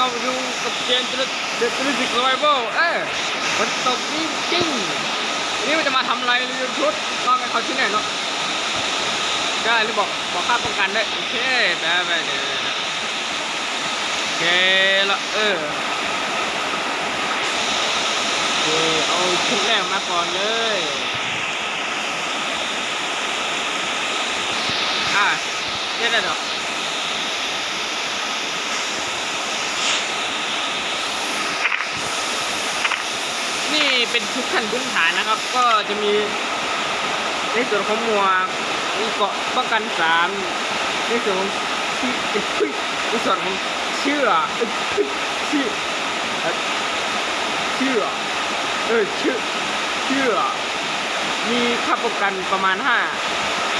นะครับอยู่กับเกมเดอะทริสิกไ i เบิลเอ้ฝนตกนี่จริงวันนี้มันจะมาทำอะไรรีวิวชุดนอนกันเขาที่ไหนเนาะได้หรือบอกบอกค่าป้องกันได้โอเคได้ไปเดี๋ยวโอเคละเออโอเคเอาชุดแรกมาก่อนเลยอะเรียได้หรอ นี่ เป็นชุดขั้นพื้นฐานนะครับ ก็จะมีในส่วนของหมวกมีเกาะป้องกันสามในส่วนของที่ในส่วนของเชือกเอ้ยเชือเอ้ยเชือเออเชือเชือมีค่าประกันประมาณห้า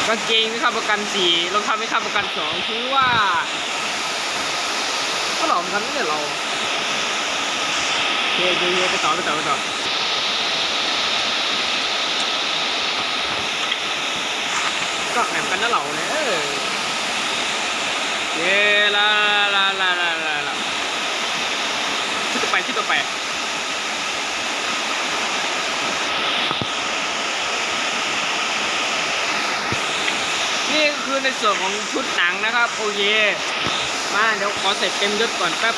กางเกงมีค่าประกันสี่รองเท้ามีค่าประกันสองถือว่าก็หลอมกันไม่ใช่เราโอเคโอเคโอเคไปต่อไปต่อไปต่อ ก็แหมกันนะเราเนี่ยเยลาลาลาลาลาลาที่ต่อไปที่ต่อไปนี่คือในส่วนของชุดหนังนะครับ โอเค มาเดี๋ยวขอเสร็จเต็มยศก่อนแป๊บ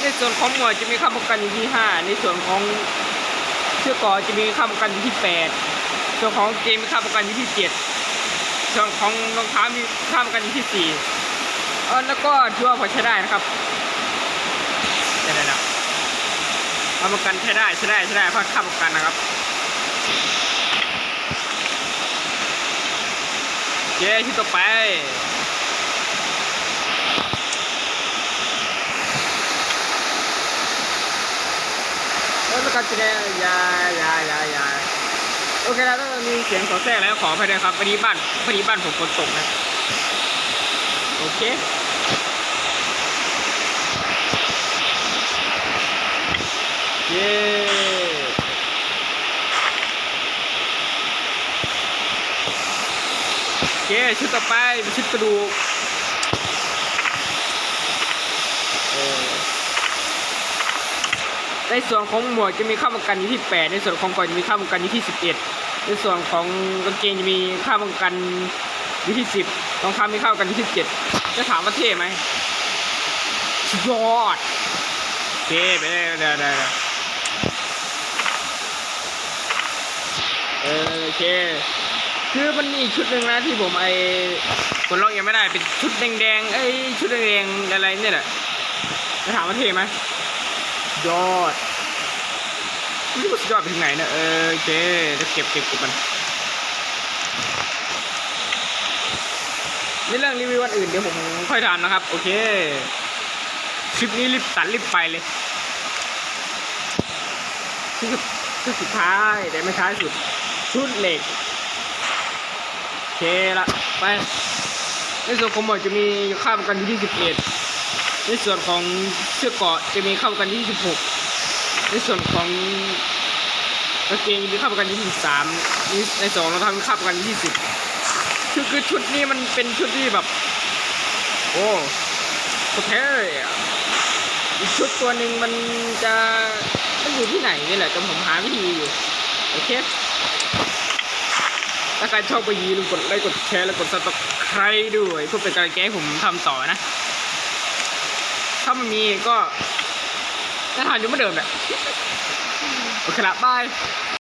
ในส่วนของหมวดจะมีค่าประกันอยู่ที่ 5 ในส่วนของเชือกเกอจะมีค่าประกันอยู่ที่ 8 ส่วนของเกมมีค่าประกันอยู่ที่7ส่วนของรองเท้ามีค่าประกันอยู่ที่4เออแล้วก็ถือว่าพอใช้ได้นะครับเดี๋ยวนะค่าประกันใช้ได้ใช้ได้ใช้ได้เพราะค่าประกันนะครับโอเคที่ต่อไปแล้วก็จะได้ยายายายา โอเคแล้วต้องมีเสียงสอแทรกแล้วขออภัยด้วยครับพอดีบ้านพอดีบ้านผมฝนตกนะ โอเคเย้คชุดต่อไปเป็นชุดกระดูกเออ ในส่วนของหมวกจะมีค่าประกันอยู่ที่ 8 ในส่วนของก่อนจะมีค่าประกันอยู่ที่ 11 ในส่วนของกางเกงจะมีค่าประกันอยู่ที่ 10รองเท้ามีค่าประกันอยู่ที่7จะถามว่าเท่ไหมสุดยอดเท่ไปเลยได้ได้ได้เออโอเคคือมันมีอีกชุดหนึ่งนะที่ผมไอคนลองยังไม่ได้เป็นชุดแดงๆไอยชุดแดงๆอะไรเนี่ยแหละจะถามว่าเท่ไหม ยอดรู้สุดยอดไปถึงไหนเนี่ยเออโอเคจะเก็บเก็บเก็บมันในเรื่องรีวิววันอื่นเดี๋ยวผมค่อยทำนะครับ โอเค คลิปนี้รีบตัดรีบไปเลยที่สุดที่สุดท้ายแต่ไม่ท้ายสุด ชุดเหล็ก โอเคละไปในส่วนของหมวดจะมีค่าประกันอยู่ที่11 ในส่วนของเชือกเกาะจะมีเข้ากันที่ 16 ในส่วนของกางเกงมีเข้ากันที่ 13 ในสองเราทำเข้ากันที่ 10 คือคือชุดนี้มันเป็นชุดที่แบบ โอ้โคตรเท่อะอีกชุดตัวหนึ่งมันจะมันอยู่ที่ไหนนี่แหละแต่ผมหาวิธีอยู่โอเคถ้าใครชอบก็อย่าลืมกดไลค์กดแชร์และกดซับสไครต์ด้วยเพื่อเป็นกำลังใจให้ผมทำต่อนะ ถ้ามันมีก็จะทานอยู่เหมือนเดิมแหละโอเคละบาย